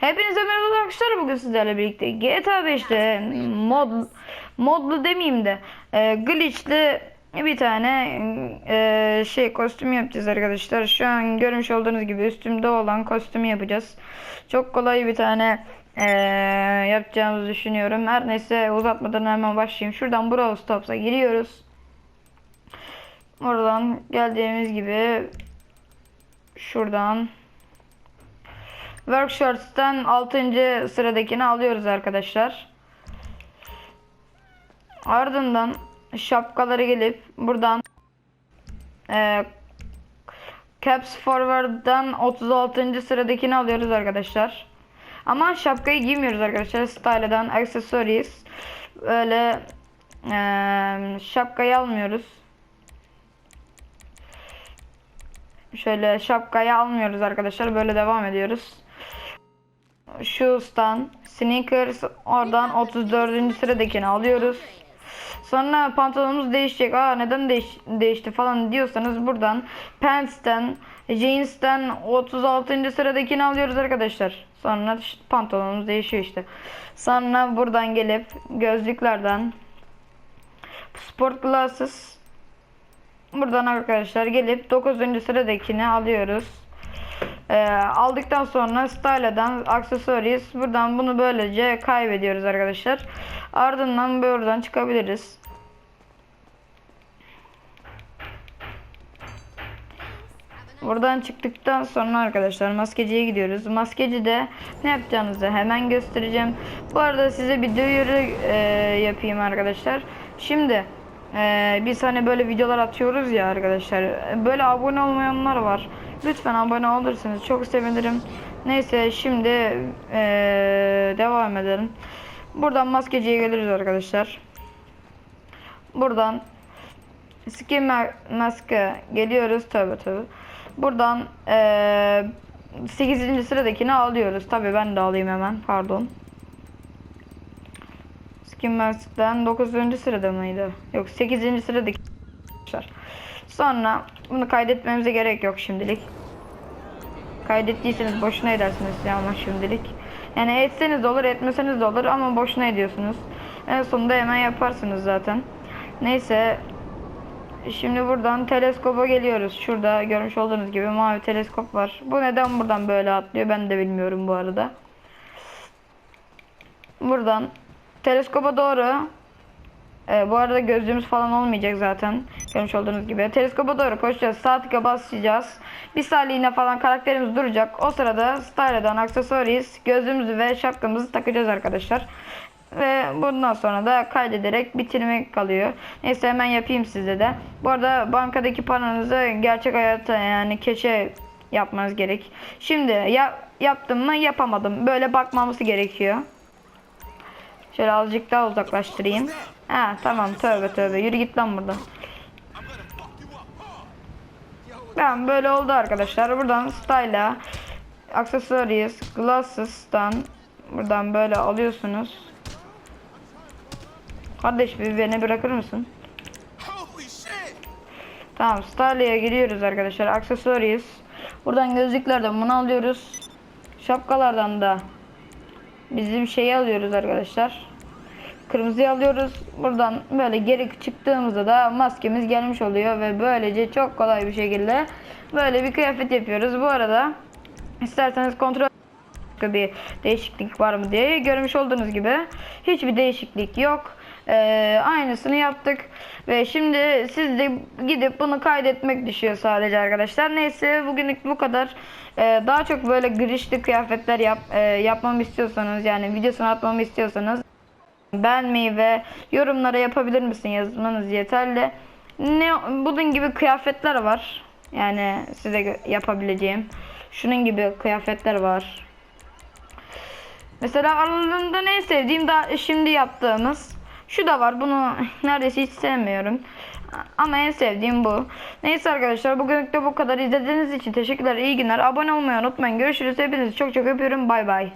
Hepinize merhaba arkadaşlar bugün sizlerle birlikte GTA 5'te mod modlu demeyeyim de e, glitchli bir tane e, şey kostüm yapacağız arkadaşlar. Şu an görmüş olduğunuz gibi üstümde olan kostümü yapacağız. Çok kolay bir tane e, yapacağımızı düşünüyorum. Her neyse uzatmadan hemen başlayayım. Şuradan Brawl Stops'a giriyoruz. Oradan geldiğimiz gibi şuradan Workshops'tan 6. sıradakini alıyoruz arkadaşlar. Ardından şapkaları gelip buradan e, Caps Forward'dan 36. sıradakini alıyoruz arkadaşlar. Ama şapkayı giymiyoruz arkadaşlar. Style'dan Accessories öyle e, şapkayı almıyoruz. Şöyle şapkayı almıyoruz arkadaşlar. Böyle devam ediyoruz. Shoes'tan sneakers oradan 34. sıradakini alıyoruz. Sonra pantolonumuz değişecek. Aa neden değiş değişti falan diyorsanız buradan pants'ten jeans'ten 36. sıradakini alıyoruz arkadaşlar. Sonra işte pantolonumuz değişiyor işte. Sonra buradan gelip gözlüklerden sport glasses buradan arkadaşlar gelip 9. sıradakini alıyoruz. Ee, aldıktan sonra style'dan accessories buradan bunu böylece kaybediyoruz arkadaşlar. Ardından buradan çıkabiliriz. Buradan çıktıktan sonra arkadaşlar maskeciye gidiyoruz. Maskecide ne yapacağınızı hemen göstereceğim. Bu arada size bir duyuru e, yapayım arkadaşlar. Şimdi e, biz hani böyle videolar atıyoruz ya arkadaşlar. Böyle abone olmayanlar var. Lütfen abone olursanız çok sevinirim. Neyse şimdi e, devam edelim. Buradan maskeciye geliriz arkadaşlar. Buradan skin ma- maske geliyoruz tabi tabi. Buradan e, 8. sıradakini alıyoruz. Tabi ben de alayım hemen pardon. Skin mask'ten 9. sırada mıydı? Yok 8. sıradaki arkadaşlar. Sonra bunu kaydetmemize gerek yok şimdilik. Kaydettiyseniz boşuna edersiniz ya ama şimdilik. Yani etseniz de olur etmeseniz de olur ama boşuna ediyorsunuz. En sonunda hemen yaparsınız zaten. Neyse. Şimdi buradan teleskopa geliyoruz. Şurada görmüş olduğunuz gibi mavi teleskop var. Bu neden buradan böyle atlıyor ben de bilmiyorum bu arada. Buradan teleskopa doğru ee, bu arada gözlüğümüz falan olmayacak zaten. Görmüş olduğunuz gibi. Teleskopa doğru koşacağız. Sağ tıka basacağız. Bir salihine falan karakterimiz duracak. O sırada Style'dan aksesuaries gözlüğümüzü ve şapkamızı takacağız arkadaşlar. Ve bundan sonra da kaydederek bitirmek kalıyor. Neyse hemen yapayım size de. Bu arada bankadaki paranızı gerçek hayatta yani keçe yapmanız gerek. Şimdi ya, yaptım mı yapamadım. Böyle bakmamız gerekiyor. Şöyle azıcık daha uzaklaştırayım. Ha tamam tövbe tövbe yürü git lan buradan. Tamam böyle oldu arkadaşlar. Buradan style'a accessories glasses'tan buradan böyle alıyorsunuz. Kardeş bir beni bırakır mısın? Tamam style'a giriyoruz arkadaşlar. Accessories. Buradan gözlüklerden bunu alıyoruz. Şapkalardan da bizim şeyi alıyoruz arkadaşlar. Kırmızıyı alıyoruz. Buradan böyle geri çıktığımızda da maskemiz gelmiş oluyor ve böylece çok kolay bir şekilde böyle bir kıyafet yapıyoruz. Bu arada isterseniz kontrol bir değişiklik var mı diye görmüş olduğunuz gibi hiçbir değişiklik yok. Ee, aynısını yaptık ve şimdi siz de gidip bunu kaydetmek düşüyor sadece arkadaşlar. Neyse bugünlük bu kadar. Ee, daha çok böyle girişli kıyafetler yap, e, yapmamı istiyorsanız yani videosunu atmamı istiyorsanız beğenmeyi ve yorumlara yapabilir misin yazmanız yeterli. Ne bunun gibi kıyafetler var. Yani size yapabileceğim. Şunun gibi kıyafetler var. Mesela aralarında en sevdiğim daha şimdi yaptığımız şu da var. Bunu neredeyse hiç sevmiyorum. Ama en sevdiğim bu. Neyse arkadaşlar bugünlük de bu kadar. İzlediğiniz için teşekkürler. İyi günler. Abone olmayı unutmayın. Görüşürüz. Hepinizi çok çok öpüyorum. Bay bay.